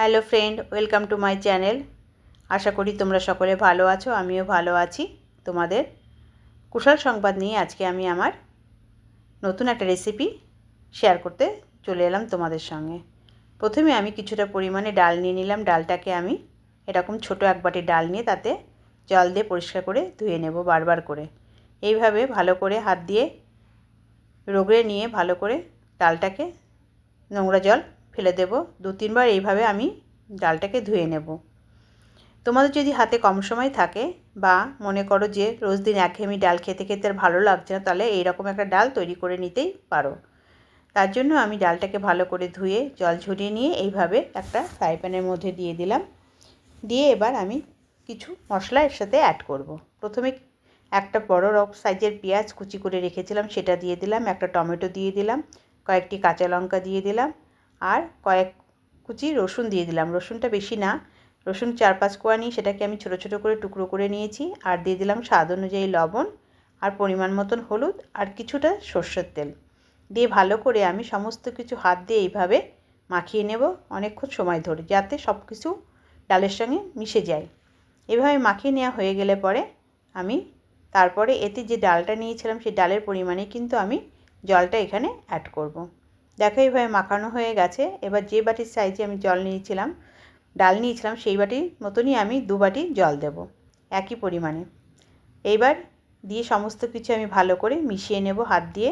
Hello friend, welcome to my channel. আশা করি তোমরা সকলে ভালো আছো, আমিও ভালো আছি। তোমাদের কুশল সংবাদ নিয়ে আজকে আমি আমার নতুন একটা রেসিপি শেয়ার করতে চলে এলাম তোমাদের সঙ্গে। প্রথমে আমি কিছুটা পরিমাণে ডাল নিয়ে নিলাম। ডালটাকে আমি এরকম ছোট এক বাটি ডাল নিয়ে তাতে জল দিয়ে পরিষ্কার করে ধুয়ে নেব বারবার করে। এইভাবে ভালো করে হাত দিয়ে রগড়ে নিয়ে ভালো করে ডালটাকে নোংরা জল ফেলে দেব। দু, তিনবার এইভাবে আমি ডালটাকে ধুয়ে নেব। তোমাদের যদি হাতে কম সময় থাকে বা মনে করো যে রোজ দিন একঘেয়েমি ডাল খেতে খেতে আর ভালো লাগছে না, তাহলে এইরকম একটা ডাল তৈরি করে নিতেই পারো। তার জন্য আমি ডালটাকে ভালো করে ধুয়ে, জল ঝরিয়ে নিয়ে এইভাবে একটা ফ্রাই প্যানের মধ্যে দিয়ে দিলাম। দিয়ে এবার আমি কিছু মশলা এর সাথে অ্যাড করব। প্রথমে একটা বড় রক সাইজের পেঁয়াজ কুচি করে রেখেছিলাম, সেটা দিয়ে দিলাম, একটা টমেটো দিয়ে দিলাম, কয়েকটি কাঁচা লঙ্কা দিয়ে দিলাম আর কয়েক কুচি রসুন দিয়ে দিলাম। রসুনটা বেশি না। রসুন চার পাঁচ কোয়া নিয়ে সেটাকে আমি ছোটো ছোটো করে টুকরো করে নিয়েছি আর দিয়ে দিলাম স্বাদ অনুযায়ী লবণ আর পরিমাণ মতন হলুদ আর কিছুটা সর্ষের তেল। দিয়ে ভালো করে আমি সমস্ত কিছু হাত দিয়ে এইভাবে মাখিয়ে নেব অনেকক্ষণ সময় ধরে যাতে সব কিছু ডালের সঙ্গে মিশে যায়। এভাবে মাখিয়ে নেওয়া হয়ে গেলে পরে আমি তারপরে এতে যে ডালটা নিয়েছিলাম সেই ডালের পরিমাণে কিন্তু আমি জলটা এখানে অ্যাড করব। দেখো এইভাবে মাখানো হয়ে গেছে। এবার যে বাটির সাইজে আমি জল নিয়েছিলাম, ডাল নিয়েছিলাম, সেই বাটির মতনই আমি দু বাটি জল দেব, একই পরিমাণে। এইবার দিয়ে সমস্ত কিছু আমি ভালো করে মিশিয়ে নেব হাত দিয়ে।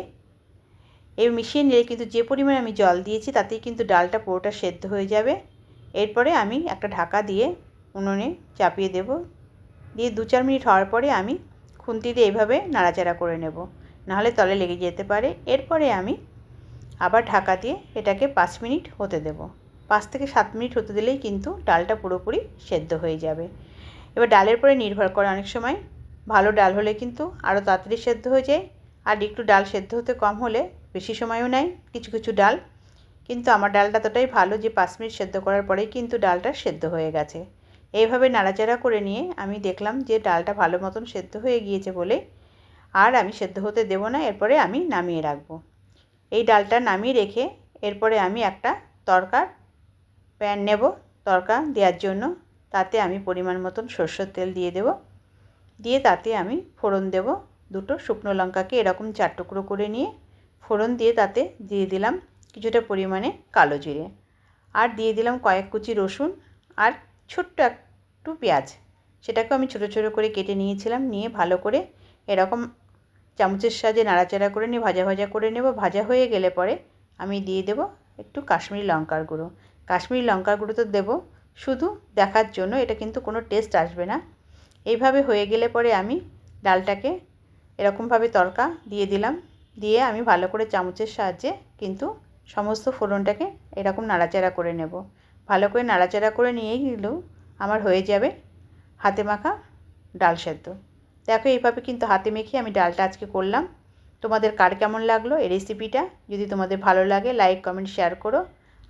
এই মিশিয়ে নিলে কিন্তু যে পরিমাণে আমি জল দিয়েছি, তাতেই কিন্তু ডালটা পুরোটা সেদ্ধ হয়ে যাবে। এরপরে আমি একটা ঢাকা দিয়ে উনুনে চাপিয়ে দেব। দিয়ে দু চার মিনিট হওয়ার পরে আমি খুন্তি দিয়ে এইভাবে নাড়াচাড়া করে নেব। নাহলে তলে লেগে যেতে পারে। এরপরে আমি আবার ঢাকা দিয়ে এটাকে পাঁচ মিনিট হতে দেব। পাঁচ থেকে সাত মিনিট হতে দিলেই কিন্তু ডালটা পুরোপুরি সেদ্ধ হয়ে যাবে। এবার ডালের পরে নির্ভর করে অনেক সময়। ভালো ডাল হলে কিন্তু আরও তাড়াতাড়ি সেদ্ধ হয়ে যায়। আর একটু ডাল সেদ্ধ হতে কম হলে বেশি সময়ও নেয় কিছু কিছু ডাল। কিন্তু আমার ডালটা ততটাই ভালো যে পাঁচ মিনিট সেদ্ধ করার পরেই কিন্তু ডালটা সেদ্ধ হয়ে গেছে। এইভাবে নাড়াচাড়া করে নিয়ে আমি দেখলাম যে ডালটা ভালো মতন সেদ্ধ হয়ে গিয়েছে বলে। আর আমি সেদ্ধ হতে দেবো না, এরপরে আমি নামিয়ে রাখব। এই ডালটা নামিয়ে রেখে এরপরে আমি একটা তরকার প্যান নেব তরকা দেওয়ার জন্য। তাতে আমি পরিমাণ মতন সর্ষের তেল দিয়ে দেব। দিয়ে তাতে আমি ফোড়ন দেব দুটো শুকনো লঙ্কাকে এরকম চার টুকরো করে নিয়ে। ফোড়ন দিয়ে তাতে দিয়ে দিলাম কিছুটা পরিমাণে কালো জিরে। আর দিয়ে দিলাম কয়েক কুচি রসুন আর ছোট্ট একটু পেঁয়াজ। সেটাকেও আমি ছোটো ছোটো করে কেটে নিয়েছিলাম। নিয়ে ভালো করে এরকম চামচের সাহায্যে নাড়াচাড়া করে নিয়ে, ভাজা ভাজা করে নেব। ভাজা হয়ে গেলে পরে আমি দিয়ে দেব একটু কাশ্মীরি লঙ্কার গুঁড়ো। কাশ্মীরি লঙ্কার গুঁড়ো তো দেবো, শুধু দেখার জন্য, এটা কিন্তু কোনো টেস্ট আসবে না। এইভাবে হয়ে গেলে পরে আমি ডালটাকে এরকমভাবে তরকা দিয়ে দিলাম। দিয়ে আমি ভালো করে চামচের সাহায্যে কিন্তু সমস্ত ফোড়নটাকে এরকম নাড়াচাড়া করে নেব। ভালো করে নাড়াচাড়া করে নিয়ে গেলেও আমার হয়ে যাবে হাতে মাখা ডাল সেদ্ধ। দেখো, এইভাবে কিন্তু হাতে মেখে আমি ডালটা আজকে করলাম। তোমাদের কার কেমন লাগল এই রেসিপিটা যদি তোমাদের ভালো লাগে লাইক কমেন্ট শেয়ার করো।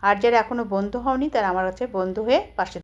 আর যারা এখনও বন্ধু হওনি, তারা আমার কাছে বন্ধু হয়ে পাশে